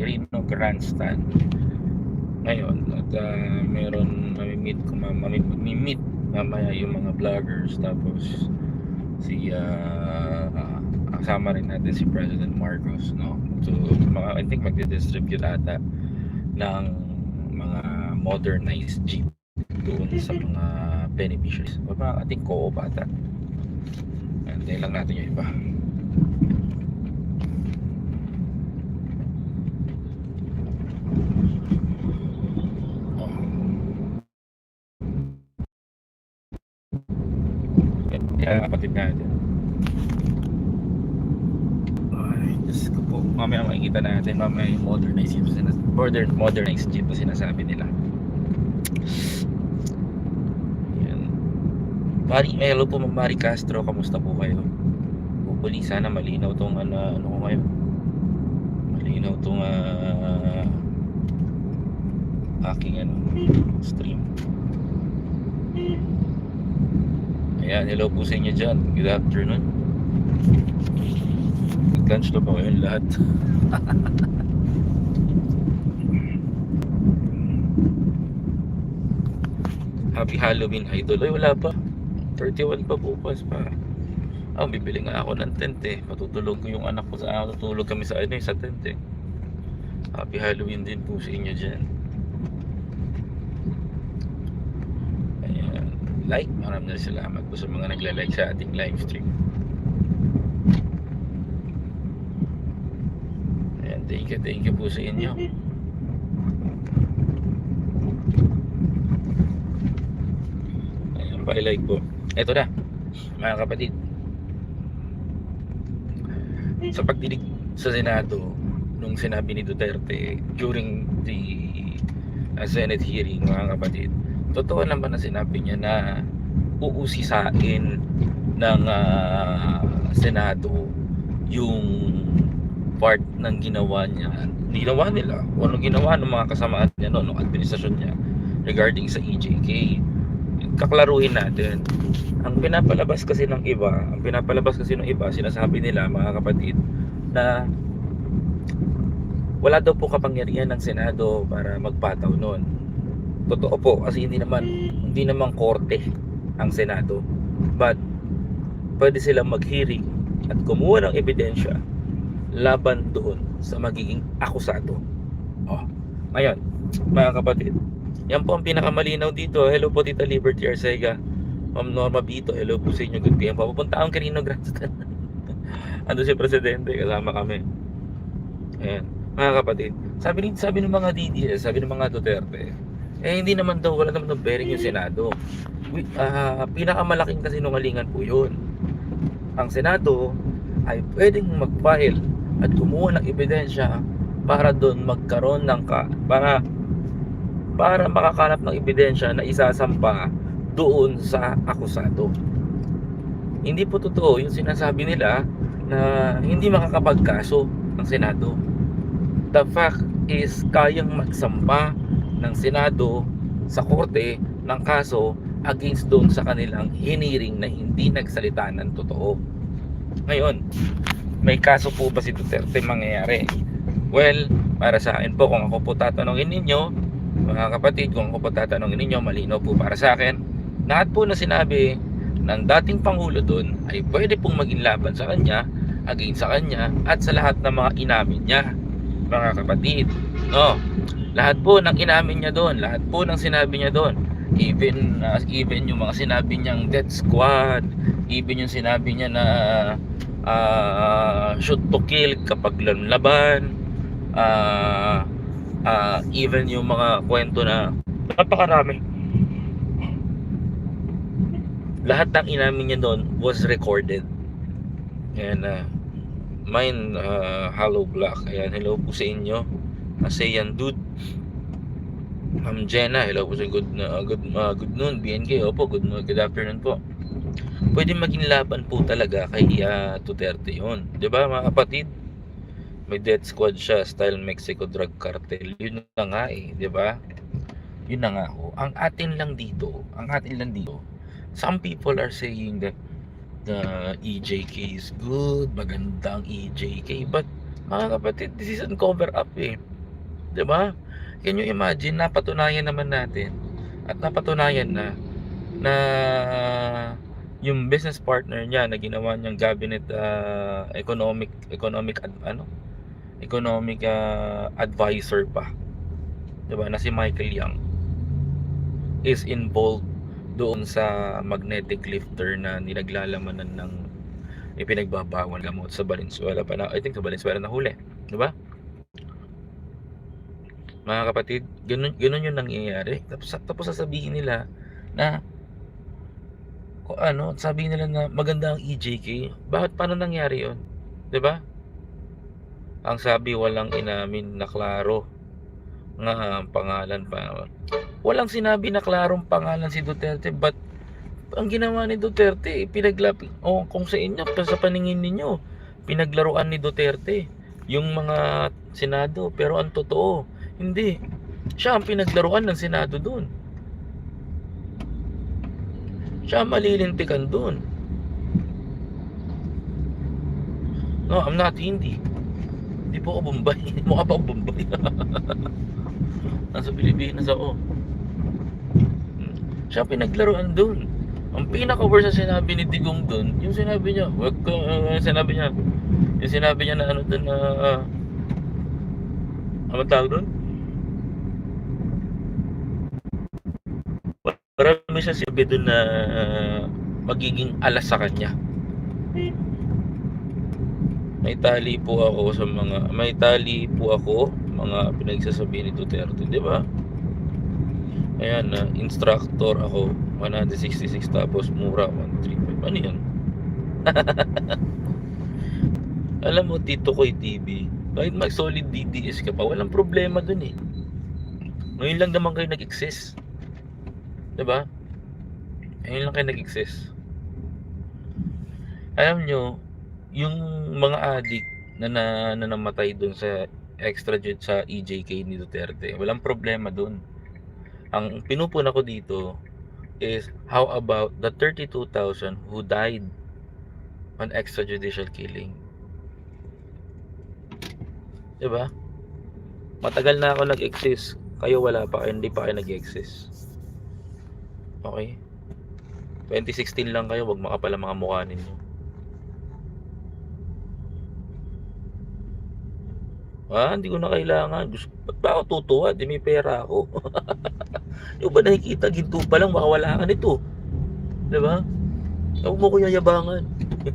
Quirino Grandstand. Ngayon, at uh, meron mamimit, mamimit mamaya yung mga vloggers. Tapos si uh, kasama rin natin si President Marcos no? So mga I think magdi-distribute ata ng mga modernized jeep doon sa mga beneficiaries. Baka ating co-op ata. Antayin lang natin yung iba Kaya kapatid natin. Ay, Diyos ko po. Mamaya makikita natin, mamaya yung modernized jeep, modern, modernized jeep na sinasabi nila. Yan. Mari, hello po Mari Castro, kamusta po kayo? Hopefully, sana malinaw tong ano, ano ko ngayon. Malinaw tong ah, aking ano, stream. Ayan, hello po sa inyo dyan. Good afternoon. Lunch na ba ngayon lahat? Happy Halloween Idol. Ay, wala pa. 31 pa bukas pa. Ah, bibili nga ako ng tent eh. Patutulog ko yung anak ko sa tutulog kami sa ano eh, sa tent eh. Happy Halloween din po sa inyo dyan. Ayan. Like, maraming salamat po sa mga nagla-like sa ating live stream. Ayan, thank you, thank you po sa inyo. Ayan, pa-like po. Ito na, mga kapatid. Sa pagdinig sa Senado, nung sinabi ni Duterte during the uh, Senate hearing, mga kapatid, totoo naman na sinabi niya na uusisain ng ah, Senado yung part ng ginawa niya. Ginawa nila. O ano ginawa ng mga kasamaan niya no, nung administrasyon niya regarding sa EJK kaklaruhin natin. Ang pinapalabas kasi ng iba ang pinapalabas kasi ng iba sinasabi nila mga kapatid na wala daw po kapangyarihan ng Senado para magpataw noon totoo po kasi hindi naman hindi naman korte ang Senado but pwede silang mag-hearing at kumuha ng ebidensya laban doon sa magiging akusado. Oh. Ngayon, mga kapatid, yan po ang pinakamalinaw dito. Hello po Tita Liberty Arcega. Ma'am Norma Bito, hello po sa inyo. Good PM. Papunta akong Carino Grandstand. Ando si Presidente, kasama kami. Ayan. Mga kapatid, sabi, sabi ng mga DDS, sabi ng mga Duterte, eh hindi naman daw, wala naman daw bearing yung Senado. Ah, pinakamalaking kasinungalingan po yun. Ang Senado ay pwedeng mag-file at kumuha ng ebidensya para doon magkaroon ng ka, para para makakalap ng ebidensya na isasampa doon sa akusado. Hindi po totoo yung sinasabi nila na hindi makakapagkaso ng Senado. The fact is kayang magsampa ng Senado sa korte ng kaso against doon sa kanilang hiniring na hindi nagsalita ng totoo. Ngayon, may kaso po ba si Duterte mangyayari? Well, para sa akin po, kung ako po tatanungin ninyo, mga kapatid, kung ako po tatanungin ninyo, malinaw po para sa akin, lahat po na sinabi ng dating Pangulo doon ay pwede pong maging laban sa kanya, against sa kanya, at sa lahat ng mga inamin niya, mga kapatid. No, lahat po ng inamin niya doon, lahat po ng sinabi niya doon, even uh, even yung mga sinabi niyang death squad, even yung sinabi niya na uh, shoot to kill kapag laban, uh, uh, even yung mga kwento na napakarami. Lahat ng inamin niya doon was recorded. And uh, mine uh, Hollow Black. Ayan, hello po sa inyo. ASEAN Dude. Ma'am Jenna, hello po sa good uh, good uh, good noon BNK. Opo, good noon, good afternoon po. Pwede maging laban po talaga kay uh, Duterte. 'Di ba mga kapatid? May death squad siya, style Mexico drug cartel. Yun na nga eh, ba? Yun na nga ho. Ang atin lang dito, ang atin lang dito. Some people are saying that the EJK is good, magandang EJK, but mga kapatid, this is an cover up eh. 'Di ba? Can you imagine? Napatunayan naman natin at napatunayan na na yung business partner niya na ginawa niyang cabinet ah, economic economic ad- ano? Economic ah, advisor pa. 'di ba? Na si Michael Young is involved doon sa magnetic lifter na nilaglalamanan ng ipinagbabawal gamot sa Valenzuela pa na I think sa Valenzuela na huli. 'di ba mga kapatid ganun ganun yung nangyayari. Tapos tapos sasabihin nila na kung ano sabihin nila na maganda ang EJK bakit paano nangyari yon 'di ba? Ang sabi walang inamin na klaro. Nga ang pangalan pa. Walang sinabi na klarong pangalan si Duterte but ang ginawa ni Duterte pinaglap o kung sa inyo sa paningin ninyo pinaglaruan ni Duterte yung mga senado pero ang totoo hindi. Siya ang pinaglaruan ng senado doon siya ang malilintikan doon no I'm not hindi. Hindi po ako Bombay. Mukha pa ako Bombay. Nasa Pilipinas ako. Siya pinaglaruan doon ang pinaka-worst na sinabi ni Digong doon, yung sinabi niya, wag ka, uh, sinabi niya, yung sinabi niya na ano doon na, uh, ano tawag doon? Marami siya sinabi doon na uh, magiging alas sa kanya. May tali po ako sa mga, may tali po ako, mga pinagsasabi ni Duterte, di ba? Ayan na, instructor ako, 166 tapos mura 135. Ano yan? Alam mo, Tito Koy TV, kahit mag solid DDS ka pa, walang problema dun eh. Ngayon lang naman kayo nag-exist. 'Di ba? Ngayon lang kayo nag-exist. Alam nyo, yung mga adik na, na, na namatay dun sa extra sa EJK ni Duterte, walang problema dun. Ang pinupuna ko dito is how about the 32,000 who died on extrajudicial killing? 'Di ba? Matagal na ako nag-exist. Kayo wala pa, hindi pa kayo nag-exist. Okay? 2016 lang kayo, wag makapala mga mukha ninyo. Ah, hindi ko na kailangan. Gusto, ba't ba ako tutuwa? Di may pera ako. Yung ba nakikita, ginto pa lang, makawala ka nito. Di ba? Huwag mo ko yayabangan.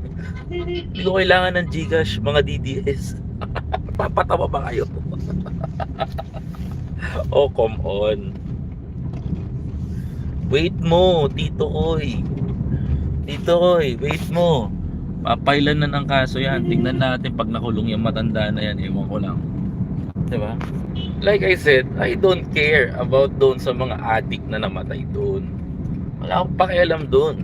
Hindi ko kailangan ng Gcash, mga DDS. Papatawa ba kayo? oh, come on. Wait mo, Tito Koy. Tito Koy, wait mo. Papailan na ng kaso yan. Tingnan natin pag nakulong yung matanda na yan. Ewan ko lang. Diba? Like I said, I don't care about doon sa mga addict na namatay doon. Wala akong pakialam doon.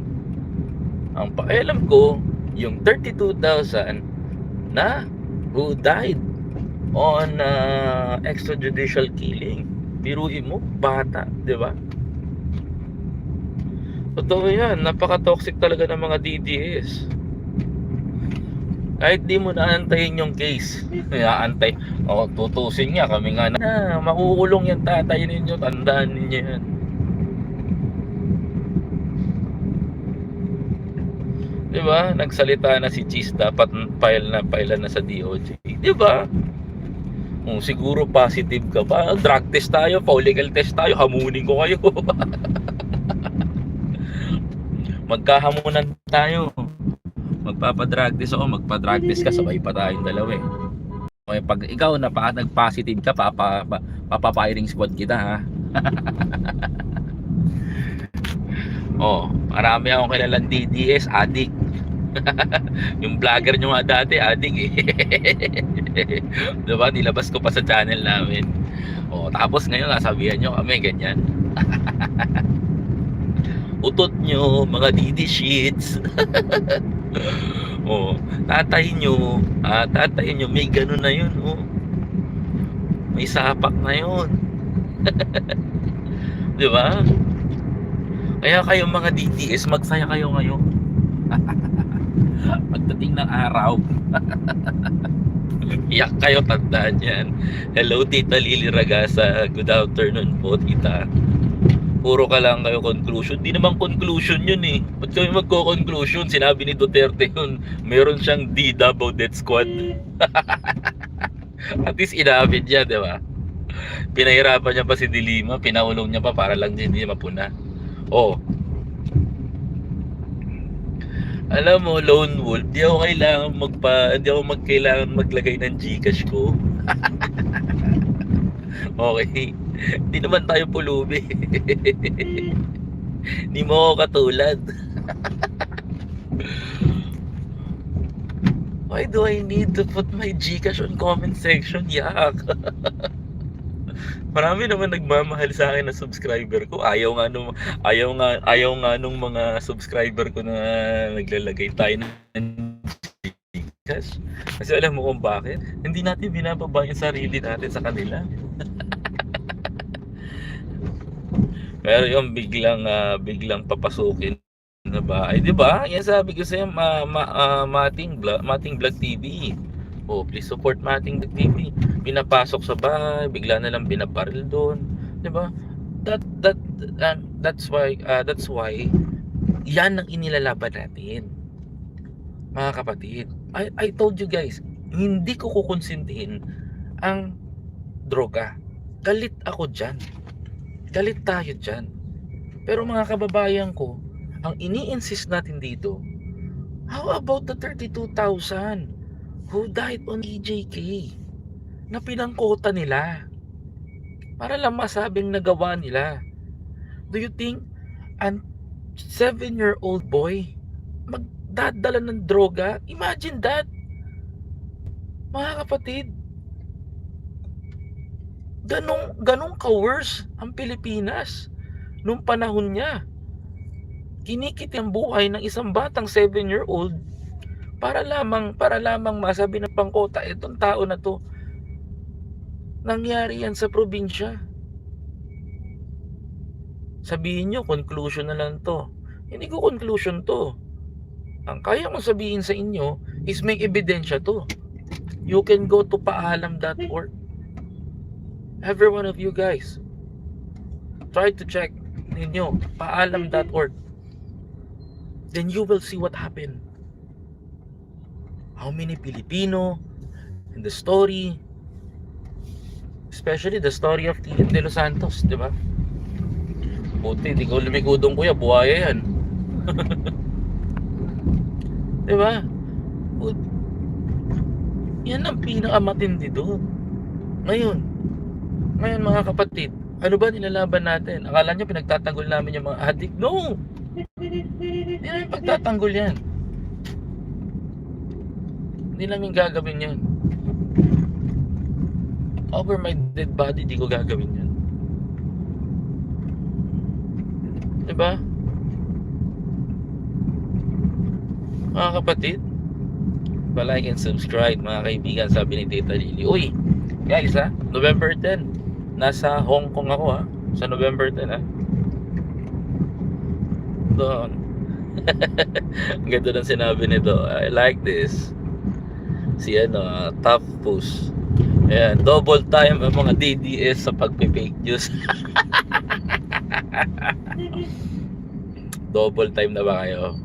Ang pakialam ko, yung 32,000 na who died on uh, extrajudicial killing. Biruin mo, bata, di ba? Totoo yan, napaka-toxic talaga ng mga DDS. Kahit di mo naantayin yung case, naantay, o tutusin niya kami nga na, makukulong yung tatay ninyo, tandaan ninyo yan. Di ba? Nagsalita na si Cheese, dapat file na, file na sa DOJ. Di ba? Kung siguro positive ka pa, drug test tayo, legal test tayo, hamunin ko kayo. Magkahamunan tayo. Magpapadrug test ako, magpa-drug test ka, sabay pa tayong dalawa eh. Okay, pag ikaw na pa nag-positive ka, papa, pa, papapiring squad kita ha. oh, marami akong kilalang DDS, addict. yung vlogger nyo nga dati, addict eh. diba? Nilabas ko pa sa channel namin. Oh, tapos ngayon, nasabihan nyo kami, ganyan. Utot nyo, mga DD sheets. oh, tatay nyo, ah, tatay nyo, may ganun na yun, oh. May sapak na yun. Di ba? Kaya kayo mga DDS, magsaya kayo ngayon. Pagdating ng araw. Iyak kayo, tandaan yan. Hello, Tita Lily Ragasa. Good afternoon po, Tita. Puro ka lang kayo conclusion. Di naman conclusion yun eh. Ba't kami magko-conclusion? Sinabi ni Duterte yun. Meron siyang D Davao Death Squad. At least inabit niya, di ba? Pinahirapan niya pa si Dilima. Pinaulong niya pa para lang hindi mapuna. Oh, alam mo, lone wolf, di ako kailangan magpa, di ako magkailangan maglagay ng Gcash ko. okay. Di naman tayo pulubi. Di mo ako katulad. Why do I need to put my Gcash on comment section? Yak. Marami naman nagmamahal sa akin na subscriber ko. Ayaw nga nung ayaw nga ayaw nga nung mga subscriber ko na naglalagay tayo ng Gcash. Kasi alam mo kung bakit? Hindi natin binababa yung sarili natin sa kanila. Pero yung biglang ah, biglang papasukin na ba? Ay, 'di ba? Yan sabi ko sa ma, ma, ah, Mating Vlog, Mating Vlog TV. Oh, please support Mating Vlog TV. Pinapasok sa bahay, bigla na lang binabaril doon, 'di ba? That that ah, that's why ah, that's why yan ang inilalaban natin. Mga kapatid, I, I told you guys, hindi ko kukonsintihin ang droga. Galit ako dyan. Galit tayo dyan. Pero mga kababayan ko, ang ini-insist natin dito, how about the 32,000 who died on EJK na pinangkota nila para lang masabing nagawa nila? Do you think an 7-year-old boy magdadala ng droga? Imagine that! Mga kapatid, ganong, ganong ka-worse ang Pilipinas nung panahon niya. Kinikit ang buhay ng isang batang 7-year-old para lamang para lamang masabi ng pangkota itong tao na to nangyari yan sa probinsya. Sabihin nyo conclusion na lang to. Hindi ko conclusion to. Ang kaya kong sabihin sa inyo is may ebidensya to. You can go to paalam.org every one of you guys try to check ninyo paalam.org then you will see what happened. How many Filipino in the story, especially the story of Tian de los Santos, di ba? Buti, di ko lumikudong kuya, buhaya yan. di ba? Yan ang pinakamatindi doon. Ngayon, ngayon mga kapatid, ano ba nilalaban natin? Akala nyo pinagtatanggol namin yung mga adik? No! Hindi namin pagtatanggol yan. Hindi namin gagawin yan. Over my dead body, di ko gagawin yan. Diba? Mga kapatid, palike and subscribe mga kaibigan sabi ni Tita Lily. Uy, guys ha, November 10, nasa Hong Kong ako ha, sa November 10 ha. Doon. Ganda ng sinabi nito. I like this. Si ano, tough push. Ayan, double time ang mga DDS sa pagpe-fake news. double time na ba kayo?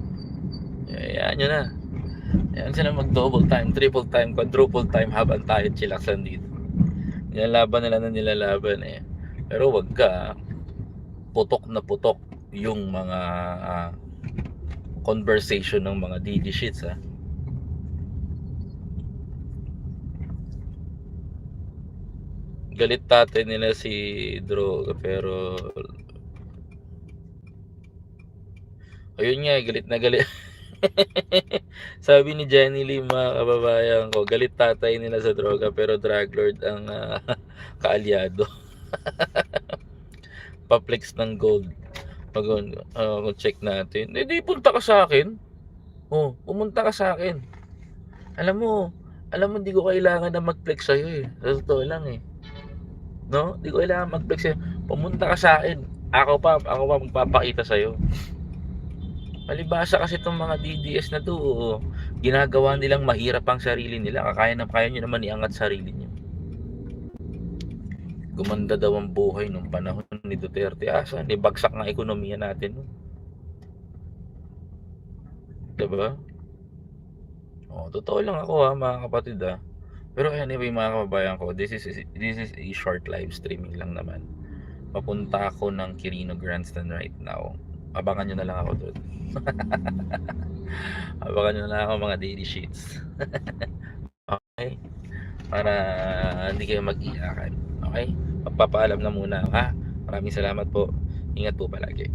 Ayan yun na. Ayan sila mag double time, triple time, quadruple time habang tayo chilaksan dito. Nilalaban nila na nilalaban eh. Pero wag ka putok na putok yung mga ah, conversation ng mga DD shits ha. Galit tatay nila si Droga pero Ayun nga, galit na galit. Sabi ni Jenny Lee mga kababayan ko, galit tatay nila sa droga pero drug lord ang ah, kaalyado. Paplex ng gold. Pag uh, check natin. Eh di punta ka sa akin. Oh, pumunta ka sa akin. Alam mo, alam mo hindi ko kailangan na mag-flex sa'yo eh. Sa totoo lang eh. No? Hindi ko kailangan mag-flex sa'yo. Pumunta ka sa akin. Ako pa, ako pa magpapakita sa'yo. Palibasa kasi itong mga DDS na to, ginagawa nilang mahirap ang sarili nila. Kakaya na kaya nyo naman iangat sarili nyo. Gumanda daw ang buhay nung panahon ni Duterte. Asa, ni bagsak nga ekonomiya natin. nun. Diba? Oh, totoo lang ako ha, mga kapatid ha. Pero anyway, mga kababayan ko, this is this is a short live streaming lang naman. Papunta ako ng Quirino Grandstand right now. Abangan nyo na lang ako doon. Abangan nyo na lang ako mga daily sheets. okay? Para hindi kayo mag-iyakan. Okay? Magpapaalam na muna. Ha? Maraming salamat po. Ingat po palagi.